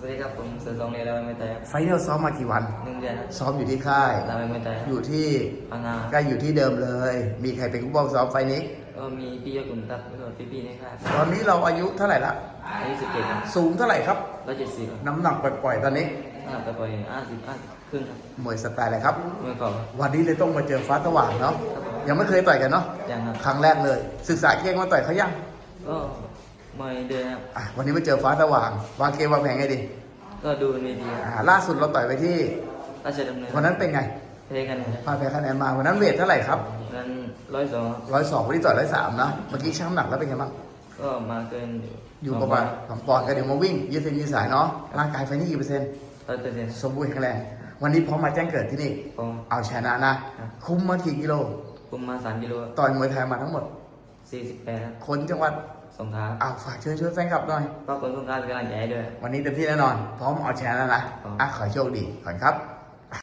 สวัสดีครับผมเสือสองเนรเราไม่ตายครับไฟนอลซ้อมมากี่วัน หนึ่งเดือนครับซ้อมอยู่ที่ค่ายเราไม่ตายครับอยู่ที่พังงาก็อยู่ที่เดิมเลย มีใครเป็นผู้บอลซ้อมไฟล์นี้ก็มีพี่ยศกุลทัพแล้วก็พี่ๆในค่ายตอนนี้เราอายุเท่าไหร่ละอายุสิบเจ็ดครับสูงเท่าไหร่ครับร้อยเจ็ดสิบครับน้ำหนักปล่อยๆตอนนี้น้ำหนักไปปล่อยห้าสิบห้าสิบครึ่งครับมวยสไตล์อะไรครับเมื่อก่อนครับวันนี้เลยต้องมาเจอฟ้าสว่างเนาะยังไม่เคยต่อยกันเนาะยังครับครั้งแรกเลย ศึกษาเก่งมาต่อยเขายังก็ ไม่เดินครับ อะวันนี้มาเจอฟ้าสว่าง วางเกมวางแผนไงดีก็ดูในดีคอ่ารับล่าสุดเราต่อยไปที่ราชดำเนินวันนั้นเป็นไงเพลกันนะครับพาแพ้คะแนนมาวันนั้นเวทเท่าไหร่ครับนั้นร้อยสองครับร้อยสองวันนี้ต่อยร้อยสามนะเมื่อกี้ช่างน้ำหนักแล้วเป็นไงบ้างก็มาเกินอยู่ประมาณสองปอนด์ก็เดี๋ยวมาวิ่งยืดเส้นยืดสายเนาะร่างกายไฟนี่กี่เปอร์เซ็นต์ร้อยเปอร์เซ็นต์สมบูรณ์แข็งแรงวันนี้พร้อมมาแจ้งเกิดที่นี่ ผมเอาชนะนะคุ้มมากี่กิโลผมมาสามกิโลต่อยมวยไทยมาทั้งหมด สี่สิบแปดครับคนจังหวัด สงขลาเอาฝากเชิญชวนแฟนคลับหน่อยก็คนต้องการเป็นกำลังใจให้ด้วย วันนี้เต็มที่แน่นอน พร้อมเอาชนะแล้วนะครับอะขอให้โชคดีขอบคุณครับ